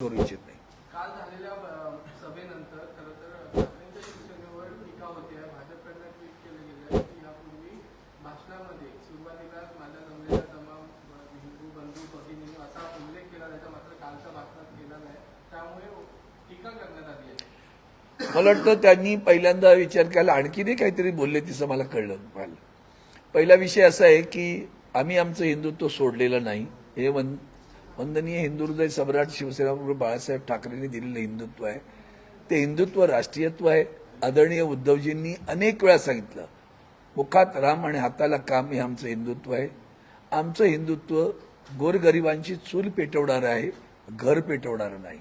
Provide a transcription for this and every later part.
करू इच्छित नाही. काल झालेल्या सभेनंतर खरं तर ठाकरेंच्या शिवसेनेवर टीका होते आहे. भाजपकडनं ट्विट केलं गेलं आहे की यापूर्वी भाषणामध्ये सुरुवातीलाच माझ्या जमलेल्या तमाम हिंदू बंधू भगिनी असा उल्लेख केला त्याचा मात्र कालच्या भाषणात केला नाही. त्यामुळे टीका करण्यात आली आहे. मला वाटतं त्यांनी पहिल्यांदा विचार केला. आणखीनही काहीतरी बोलले तिचं मला कळलं पाहिलं. पहिला विषय असा आहे की आम्ही आमचं हिंदुत्व सोडलेलं नाही. हे वंदनीय हिंदू हृदय सम्राट शिवसेना बाळासाहेब ठाकरेंनी दिलेलं हिंदुत्व आहे. ते हिंदुत्व राष्ट्रीयत्व आहे. आदरणीय उद्धवजींनी अनेक वेळा सांगितलं मुखात राम आणि हाताला काम हे आमचं हिंदुत्व आहे. आमचं हिंदुत्व गोरगरिबांची चूल पेटवणारं आहे घर पेटवणारं नाही.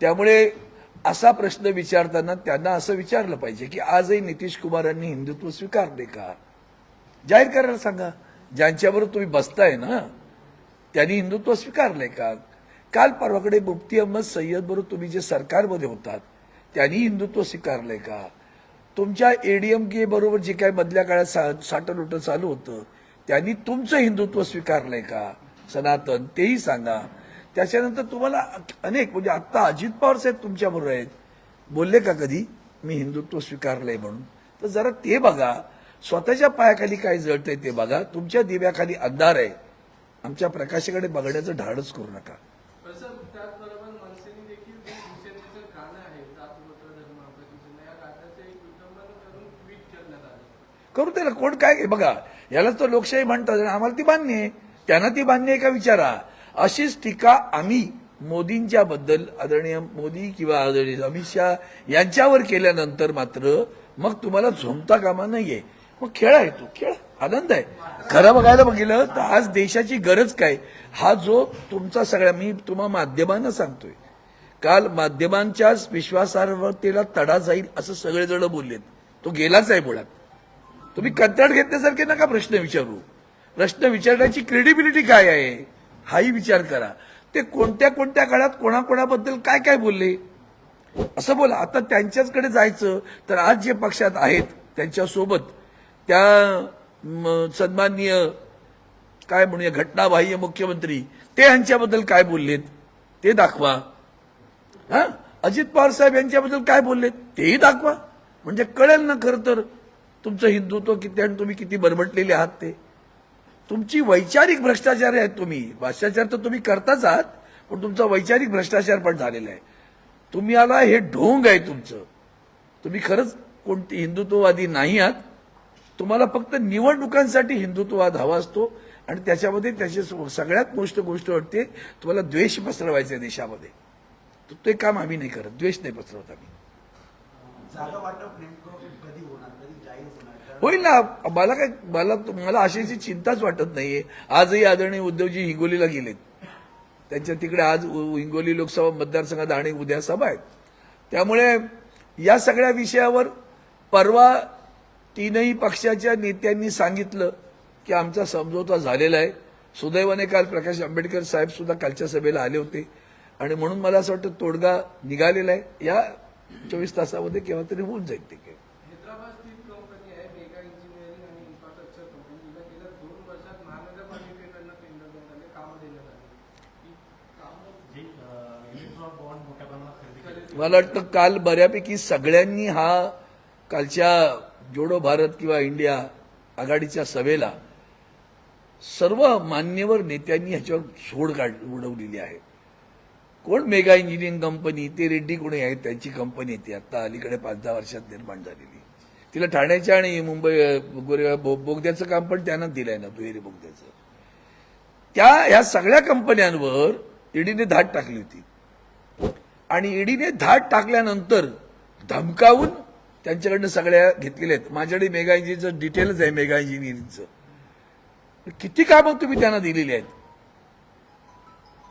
त्यामुळे असा प्रश्न विचारताना त्यांना असं विचारलं पाहिजे की आजही नितीश कुमारांनी हिंदुत्व स्वीकारले का? जाहीर करायला सांगा. ज्यांच्याबरोबर तुम्ही बसताय ना त्यांनी हिंदुत्व स्वीकारलंय का? काल परवाकडे मुफ्ती अहमद सय्यद बरोबर तुम्ही जे सरकारमध्ये होतात त्यांनी हिंदुत्व स्वीकारलंय का? तुमच्या एडीएम के बरोबर जे काय मधल्या काळात सा साठलोटं चालू होतं त्यांनी तुमचं हिंदुत्व स्वीकारलंय का? सनातन तेही सांगा. त्याच्यानंतर तुम्हाला अनेक म्हणजे आत्ता अजित पवार साहेब तुमच्याबरोबर आहेत. बोलले का कधी? मी हिंदुत्व स्वीकारलंय म्हणून. तर जरा ते बघा. स्वतःच्या पायाखाली काय जळतंय ते बघा. तुमच्या दिव्याखाली अंधार आहे. आमच्या प्रकाशाकडे बघण्याचं धाडच करू नका. करू त्याला कोण काय बघा यालाच तर लोकशाही म्हणतात आणि आम्हाला ती मान्य आहे. त्यांना ती मान्य आहे का विचारा? अशीच टीका आम्ही मोदींच्या बद्दल आदरणीय मोदी किंवा आदरणीय अमित शहा यांच्यावर केल्यानंतर मात्र मग तुम्हाला झोमता कामा नाहीये मग खेळ आहे तो खेळ. आनंद आहे. खरं बघायला बघितलं तर आज देशाची गरज काय? हा जो तुमचा सगळ्या मी तुम्हा माध्यमांना सांगतोय. काल माध्यमांच्याच विश्वासार्हतेला तडा जाईल असं सगळेजण बोललेत. तो गेलाच आहे मुळात तुम्ही कंत्राट घेतल्यासारखे नका प्रश्न विचारू. प्रश्न विचारण्याची क्रेडिबिलिटी काय आहे? हाही विचार करा. ते कोणत्या कोणत्या काळात कोणाकोणाबद्दल काय काय बोलले? असं बोला. आता त्यांच्याचकडे जायचं तर आज जे पक्षात आहेत त्यांच्यासोबत त्या सन्माननीय काय म्हणूया घटनाबाह्य मुख्यमंत्री ते यांच्याबद्दल काय बोललेत? ते दाखवा. हा? अजित पवार साहेब यांच्याबद्दल काय बोललेत? तेही दाखवा. म्हणजे कळेल ना खरं तर तुमचं हिंदुत्व किती आणि तुम्ही किती बरबटलेले आहात ते. तुमची वैचारिक भ्रष्टाचार आहेत तुम्ही. भ्रष्टाचार तर तुम्ही करताच आहात पण तुमचा वैचारिक भ्रष्टाचार पण झालेला आहे. तुम्ही आला हे ढोंग आहे तुमचं. तुम्ही खरंच कोणती हिंदुत्ववादी नाही आहात तुम्हाला फक्त निवडणुकांसाठी हिंदुत्ववाद हवा असतो आणि त्याच्यामध्ये त्याची सगळ्यात मोठी गोष्ट वाटते तुम्हाला द्वेष पसरवायचा आहे देशामध्ये. तर ते काम आम्ही नाही करत. द्वेष नाही पसरवत आम्ही. होईल ना. मला काय मला मला अशाची चिंताच वाटत नाहीये. आजही आदरणीय उद्धवजी हिंगोलीला गेलेत. त्यांच्या तिकडे आज हिंगोली लोकसभा मतदारसंघात आणि उद्या सभा आहेत. त्यामुळे या सगळ्या विषयावर परवा तीनही पक्षाच्या नेत्यांनी सांगितलं की आमचा समझोता झालेला आहे. सुदैवाने काल प्रकाश आंबेडकर साहेब सुद्धा कालच्या सभेला आले होते. आणि म्हणून मला असं वाटतं तोडगा निघालेला आहे. या चोवीस तासामध्ये केव्हा तरी होऊन जाईल ते काही ही मला वाटतं काल बऱ्यापैकी सगळ्यांनी हा कालच्या जोडो भारत किंवा इंडिया आघाडीच्या सभेला सर्व मान्यवर नेत्यांनी ह्याच्यावर सोड काढ उडवलेली आहे. कोण मेगा इंजिनिअरिंग कंपनी ते रेड्डी कोणी आहेत त्यांची कंपनी ती आता अलीकडे पाच दहा वर्षात निर्माण झालेली. तिला ठाण्याच्या आणि मुंबई अं, गोरे बो- बोगद्याचं काम पण त्यांना दिलंय ना दुहेरी बोगद्याचं. त्या ह्या सगळ्या कंपन्यांवर ईडीने धाड टाकली होती. आणि ईडीने धाड टाकल्यानंतर धमकावून त्यांच्याकडनं सगळ्या घेतलेल्या आहेत. माझ्याकडे मेगा इंजिनिअरचं डिटेलच आहे मेगा इंजिनिअरिंगचं. किती कामं तुम्ही त्यांना दिलेली आहेत?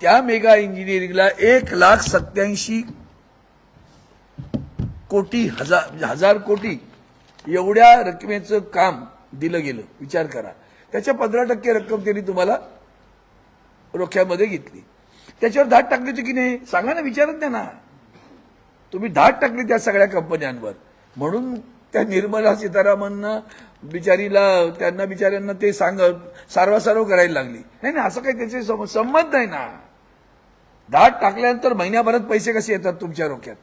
त्या मेगा इंजिनिअरिंगला एक लाख सत्याऐंशी कोटी हजार हजार कोटी एवढ्या रकमेचं काम दिलं गेलं. विचार करा. त्याच्या पंधरा टक्के रक्कम त्यांनी तुम्हाला रोख्यामध्ये घेतली. त्याच्यावर दाट टाकली होती की नाही? सांगा ना विचारत नाही ना. तुम्ही दाट टाकली त्या सगळ्या कंपन्यांवर. म्हणून त्या निर्मला सीतारामनना बिचारीला त्यांना बिचाऱ्यांना ते सांगत सारवासारव करायला लागली. नाही ना असं काही त्याचे सम- संबंध नाही ना. दाट टाकल्यानंतर महिन्याभरात पैसे कसे येतात तुमच्या रोख्यात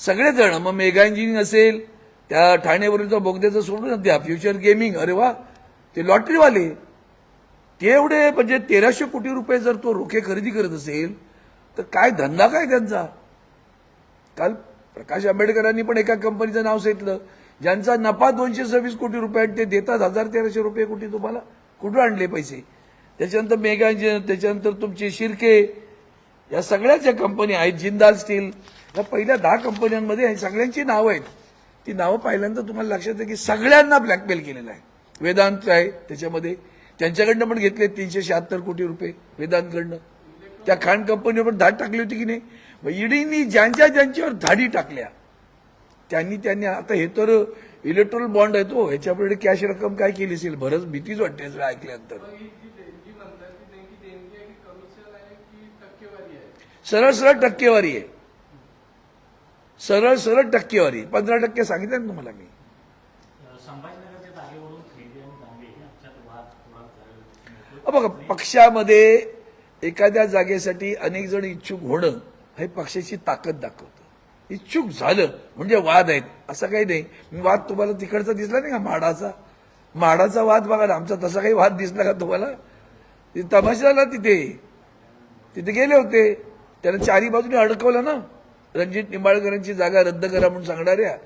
सगळेजण मग मेगा इंजिनिअरिंग असेल त्या ठाणेवरील बोगद्याचं सोडून द्या फ्युचर गेमिंग अरे वा ते लॉटरीवाले. ते एवढे म्हणजे तेराशे कोटी रुपये जर तो रोखे खरेदी करत असेल तर काय धंदा काय त्यांचा? काल प्रकाश आंबेडकरांनी पण एका कंपनीचं नाव सांगितलं. ज्यांचा नफा दोनशे सव्वीस कोटी रुपये ते देतात. हजार तेराशे रुपये कोटी तुम्हाला कुठून आणले पैसे? त्याच्यानंतर मेगा इंजिनियर त्याच्यानंतर तुमचे शिर्के या सगळ्या ज्या कंपनी आहेत जिंदाल स्टील या पहिल्या दहा कंपन्यांमध्ये सगळ्यांची नावं आहेत. ती नावं पाहिल्यानंतर तुम्हाला लक्षात येतं की सगळ्यांना ब्लॅकमेल केलेलं आहे. वेदांत आहे त्याच्यामध्ये. त्यांच्याकडनं पण घेतले तीनशे शहात्तर कोटी रुपये वेदांतकडनं. त्या खाण कंपनीवर पण धाड टाकली होती की नाही? मग ईडीनी ज्यांच्या ज्यांच्यावर धाडी टाकल्या त्यांनी त्यांनी आता हे तर इलेक्ट्रॉल बॉन्ड आहे तो ह्याच्यापुढे कॅश रक्कम काय केली असेल? बरंच भीतीच वाटते ऐकल्यानंतर. टक्केवारी आहे सरळ सरळ टक्केवारी आहे. सरळ सरळ टक्केवारी. पंधरा टक्के सांगितलं ना तुम्हाला मी. अ बघा पक्षामध्ये एखाद्या जागेसाठी अनेक जण इच्छुक होणं हे पक्षाची ताकद दाखवतं. इच्छुक झालं म्हणजे वाद आहेत. असं काही नाही. मी वाद तुम्हाला तिकडचा दिसला नाही का? माडाचा. माडाचा वाद बघा ना आमचा तसा काही वाद दिसला का तुम्हाला? ते तमाशा झाला तिथे. तिथे गेले होते. त्यानं चारी बाजूने अडकवलं ना. रणजित निंबाळकरांची जागा रद्द करा म्हणून सांगणाऱ्या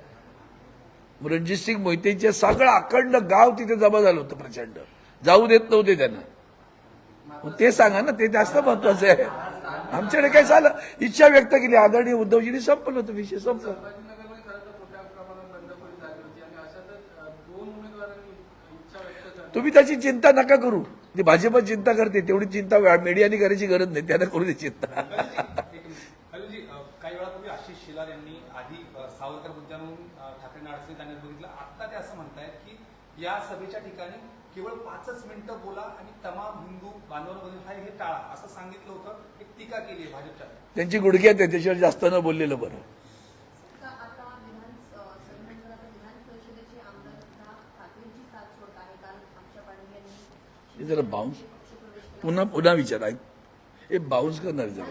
रणजित सिंग मोहितेचे सगळं अखंड गाव तिथे जमा झालं होतं प्रचंड. जाऊ देत नव्हते त्यांना. मग ते सांगा ना ते जास्त महत्वाचं आहे. आमच्याकडे काय झालं? इच्छा व्यक्त केली. आदरणीय उद्धवजींनी संपलं होतं विषय संपला. तुम्ही त्याची चिंता नका करू. ती भाजप चिंता करते. तेवढी चिंता मीडियाने करायची गरज नाही. त्यांना करू दे चिंता. काही वेळापूर्वी आशिष शेलार यांनी आधी अ, सावरकर मुद्द्यावरून ठाकरे अडचणी त्यांनी बघितलं. आता ते असं म्हणतायत की या सभेच्या ठिकाणी केवळ पाचच मिनिटं बोला आणि तमाम हिंदू बांधवांमध्ये हा हे टाळा असं सांगितलं होतं एक टीका केली आहे भाजपच्या. त्यांची गुडघ्यात आहे त्याच्यावर जास्त न बोललेलं बरं. आहे? हे जरा बाउन्स पुन्हा पुन्हा विचारा. हे बाउन्स करणार जरा.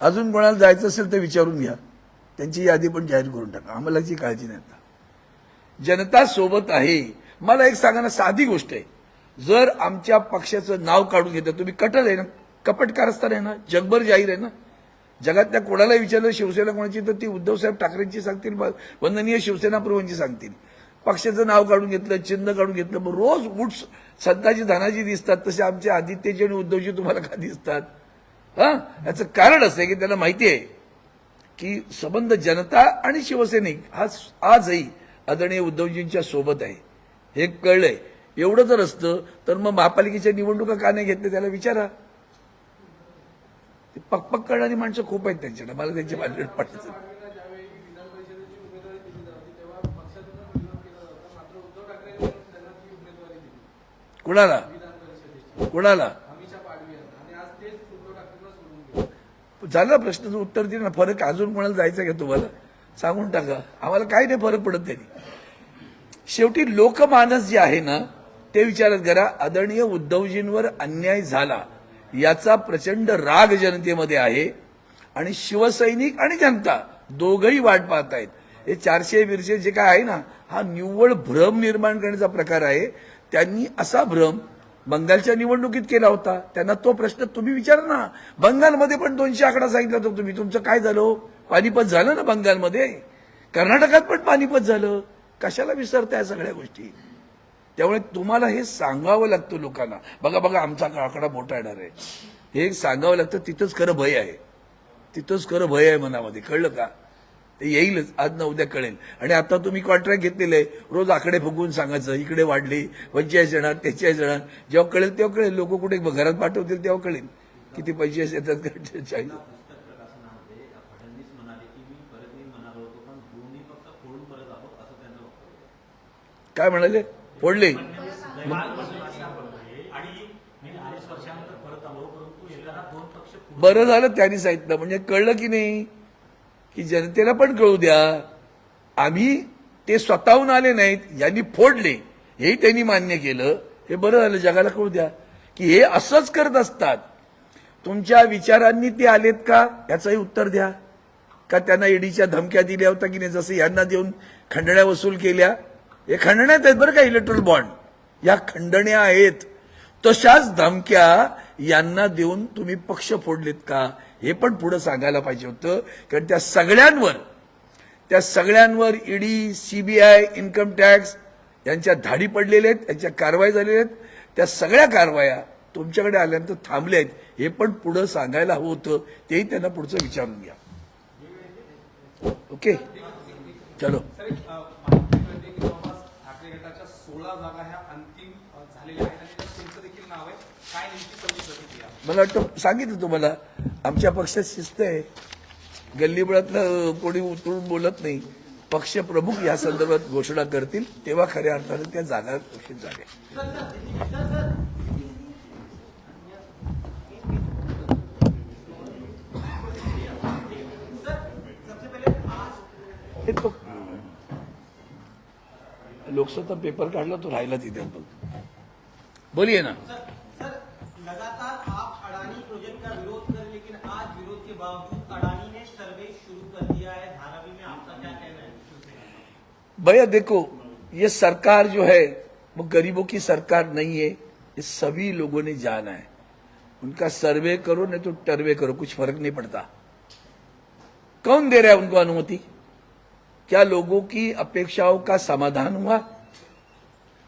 अजून कोणाला जायचं असेल तर विचारून घ्या. त्यांची यादी पण जाहीर करून टाका. आम्हाला जी काळजी नाही आता. जनता सोबत आहे. मला एक सांगा ना साधी गोष्ट आहे. जर आमच्या पक्षाचं नाव काढून घेतं तुम्ही कटल आहे ना? कपट कारस्थान आहे ना? जगभर जाहीर आहे ना? जगातल्या कोणाला विचारलं शिवसेना कोणाची तर ती उद्धवसाहेब ठाकरेंची सांगतील वंदनीय शिवसेना प्रभूंची सांगतील. पक्षाचं नाव काढून घेतलं चिन्ह काढून घेतलं. मग रोज उठ संताजी धनाजी दिसतात तसे आमचे आदित्यजी आणि उद्धवजी तुम्हाला का दिसतात? हा? याचं कारण असं आहे की त्याला माहिती आहे की संबंध जनता आणि शिवसैनिक हा आजही आदरणीय उद्धवजींच्या सोबत आहे. हे कळलंय. एवढं जर असतं तर मग महापालिकेच्या निवडणुका का नाही घेतल्या त्याला विचारा. पकपक करणारी माणसं खूप आहेत त्यांच्याकडे. मला त्यांची मान्य पटायचं पाडवीला ज्यावेळी विधान परिषदेची उमेदवारी दिली जाते तेव्हा पक्षातून विरोध केला जातो मात्र उद्धव ठाकरे यांनी त्यांना ती उमेदवारी दिली कुणाला विधान परिषदेची कुणाला अमिषा पाडवी यांना आणि आज तेच उद्धव ठाकरेंना कुणाला? कुणाला? झाला प्रश्नाचं उत्तर दिलं ना. फरक अजून कोणाला जायचं का तुम्हाला? सांगून टाका. आम्हाला काही नाही फरक पडत त्यांनी. शेवटी लोकमानस जे आहे ना ते विचारत करा आदरणीय उद्धवजींवर अन्याय झाला. याचा प्रचंड राग जनतेमध्ये आहे आणि शिवसैनिक आणि जनता दोघही वाट पाहत आहेत. हे चारशे बिरशे जे काय आहे ना हा निव्वळ भ्रम निर्माण करण्याचा प्रकार आहे. त्यांनी असा भ्रम बंगालच्या निवडणुकीत केला होता. त्यांना तो प्रश्न तुम्ही विचारा ना. बंगालमध्ये पण दोनशे आकडा सांगितला होता तुम्ही. तुमचं काय झालं? पानिपत झालं ना बंगालमध्ये? कर्नाटकात पण पानिपत झालं. कशाला विसरताय सगळ्या गोष्टी? त्यामुळे तुम्हाला हे सांगावं लागतं लोकांना. बघा बघा आमचा आकडा मोठा येणार आहे. हे सांगावं लागतं तिथंच खरं भय आहे. तिथंच खरं भय आहे मनामध्ये. कळलं का? ते येईलच आज ना उद्या कळेल. आणि आता तुम्ही कॉन्ट्रॅक्ट घेतलेले आहे. रोज आकडे फुगवून सांगायचं इकडे वाढले पंचेचाळीस येणार तेचाळीस येणार जेव्हा कळेल तेव्हा कळेल. लोक कुठे घरात पाठवतील तेव्हा कळेल. किती पंचेचाळीस येतात चाळीस. काय म्हणाले? फोडले. बरं झालं त्यांनी सांगितलं. म्हणजे कळलं की नाही? की जनतेला पण कळू द्या. आम्ही ते स्वतःहून आले नाहीत यांनी फोडले. हेही त्यांनी मान्य केलं. हे बरं झालं जगाला कळू द्या. की हे असंच करत असतात. तुमच्या विचारांनी ते आलेत का? याचंही उत्तर द्या. का त्यांना ईडीच्या धमक्या दिल्या होत्या की नाही? जसं यांना देऊन खंडण्या वसूल केल्या. हे खंडण्यात आहेत बरं का इलेक्ट्रल बॉन्ड. या खंडण्या आहेत. तशाच धमक्या यांना देऊन तुम्ही पक्ष फोडलेत का? हे पण पुढे सांगायला पाहिजे होतं. कारण त्या सगळ्यांवर त्या सगळ्यांवर ईडी सीबीआय इन्कम टॅक्स यांच्या धाडी पडलेल्या आहेत यांच्या कारवाई झालेल्या आहेत. त्या सगळ्या कारवाया तुमच्याकडे आल्यानंतर थांबल्या आहेत. हे पण पुढं सांगायला हवं होतं. तेही त्यांना पुढचं विचारून घ्या. ओके? चलो. सोळा जागा ह्या अंतिम अ, झालेल्या आहेत आणि त्यात तुमचं देखील नाव आहे काय नेमकी सगळी प्रतिक्रिया मला वाटतं सांगितलं तुम्हाला आमच्या पक्षात शिस्त आहे. गल्लीबळातलं कोणी उतरून बोलत नाही. पक्ष प्रमुख या संदर्भात घोषणा करतील तेव्हा खऱ्या अर्थाने त्या जागा घोषित झाल्या. लोकसत्ता पेपर काढला तो राहिला तिथे. बोलिए ना. भैया देखो, ये सरकार जो है, वो गरीबों की सरकार नहीं है, ये सभी लोगों ने जाना है। उनका सर्वे करो, नहीं तो टर्वे करो, कुछ फ़र्क नहीं पड़ता। कौन दे रहा है उनको अनुमति? क्या लोगों की अपेक्षाओं का समाधान हुआ?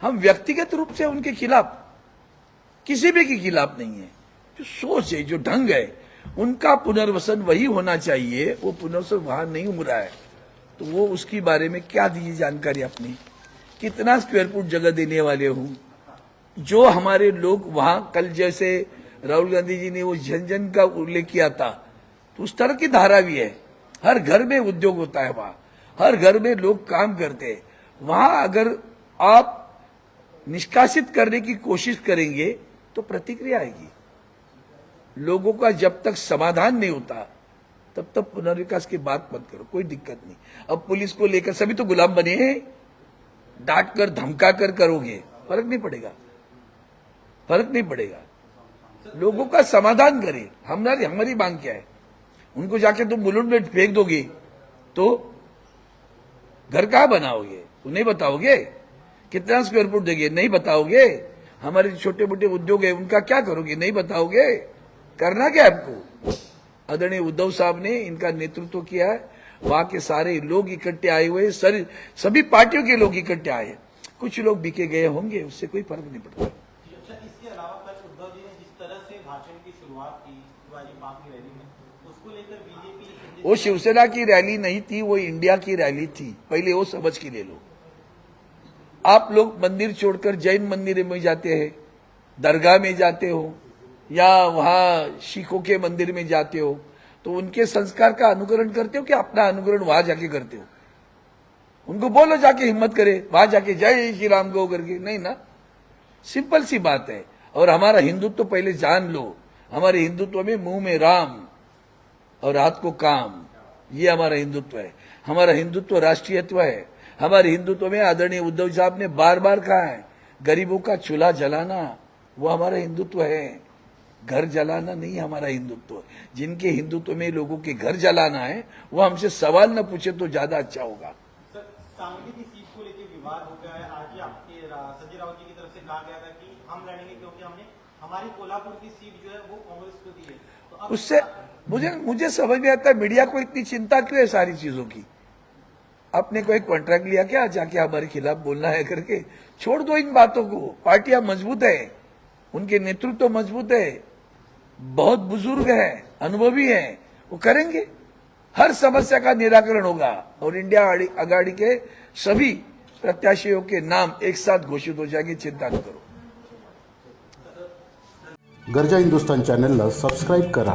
हम व्यक्तिगत रूप से उनके खिलाफ, किसी भी के खिलाफ नहीं है। जो सोच है, जो ढंग है, उनका पुनर्वसन वही होना चाहिए, वो पुनर्वसन वहाँ नहीं हो रहा है। तो वो उसके बारे में क्या दीजिए जानकारी अपनी? कितना स्क्वायर फुट जगह देने वाले हूँ? जो हमारे लोग वहाँ कल जैसे राहुल गांधी जी ने वो जन जन का उल्लेख किया था तो उस तरह की धारा भी है। हर घर में उद्योग होता है वहाँ। हर घर में लोग काम करते हैं। वहाँ अगर आप निष्कासित करने की कोशिश करेंगे तो प्रतिक्रिया आएगी। लोगों का जब तक समाधान नहीं होता तब तक पुनर्विकास की बात मत करो, कोई दिक्कत नहीं। अब पुलिस को लेकर सभी तो गुलाम बने हैं। डांट कर, धमका कर करोगे, फ़र्क नहीं पड़ेगा। फ़र्क नहीं पड़ेगा। लोगों का समाधान करें। हमारी हमारी मांग क्या है? उनको जाके तुम बुलून में फेंक दोगे तो घर कहाँ बनाओगे? वो नहीं बताओगे? कितना स्क्वायर फुट देंगे? नहीं बताओगे? हमारे छोटे मोटे उद्योग है, उनका क्या करोगे? नहीं बताओगे? करना क्या आपको? आदरणीय उद्धव साहब ने इनका नेतृत्व किया है। वहाँ के सारे लोग इकट्ठे आए हुए सर सभी पार्टियों के लोग इकट्ठे आए हैं। कुछ लोग बिके गए होंगे उससे कोई फ़र्क नहीं पड़ता। अच्छा इसके अलावा कल उद्धव जी ने जिस तरह से भाषण की शुरुआत की रैली में उसको लेकर बीजेपी वो शिवसेना की रैली नहीं थी वो इंडिया की रैली थी। पहले वो समझ के ले लो। आप लोग मंदिर छोड़कर जैन मंदिर में जाते हैं दरगाह में जाते हो या वहाँ सिखों के मंदिर में जाते हो तो उनके संस्कार का अनुकरण करते हो कि अपना अनुकरण वहाँ जाके करते हो? उनको बोलो जाके हिम्मत करे, वहाँ जाके जय श्री राम गो करके। नहीं ना? सिंपल सी बात है। और हमारा हिंदुत्व तो पहले जान लो। हमारे हिंदुत्व में मुँह में राम और हाथ को काम। ये हमारा हिंदुत्व है। हमारा हिंदुत्व राष्ट्रीयत्व है। हमारे हिंदुत्व में आदरणीय उद्धव साहब ने बार बार कहा है, गरीबों का चूल्हा जलाना, वो हमारा हिंदुत्व है। घर जलाना नहीं हमारा हिंदुत्व तो। जिनके हिंदुत्व में लोगों के घर जलाना है वो हमसे सवाल न पूछे तो ज़्यादा अच्छा होगा। सांगली की सीट को लेकर विवाद हो गया है। आज ही आपके संजय राउत जी की तरफ़ से कहा गया था कि हम लड़ेंगे क्योंकि हमने हमारी कोल्हापुर की सीट जो है वो कांग्रेस को दी है। तो उससे मुझे मुझे समझ नहीं आता मीडिया को इतनी चिंता क्यों है सारी चीज़ों की? आपने कोई कॉन्ट्रैक्ट लिया क्या? जाके हमारे खिलाफ बोलना है करके। छोड़ दो इन बातों को। पार्टियाँ मज़बूत है। उनके नेतृत्व तो मज़बूत है। बहुत बुजुर्ग है अनुभवी है वो करेंगे। हर समस्या का निराकरण होगा और इंडिया आड़ी- आघाड़ी के सभी प्रत्याशियों के नाम एक साथ घोषित हो जाएंगे चिंता न करो। गरजा हिंदुस्तान चॅनलला सबस्क्राईब करा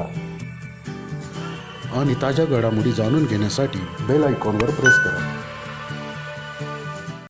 आणि ताज्या घडामोडी जाणून घेण्यासाठी बेल आयकॉनवर प्रेस करा.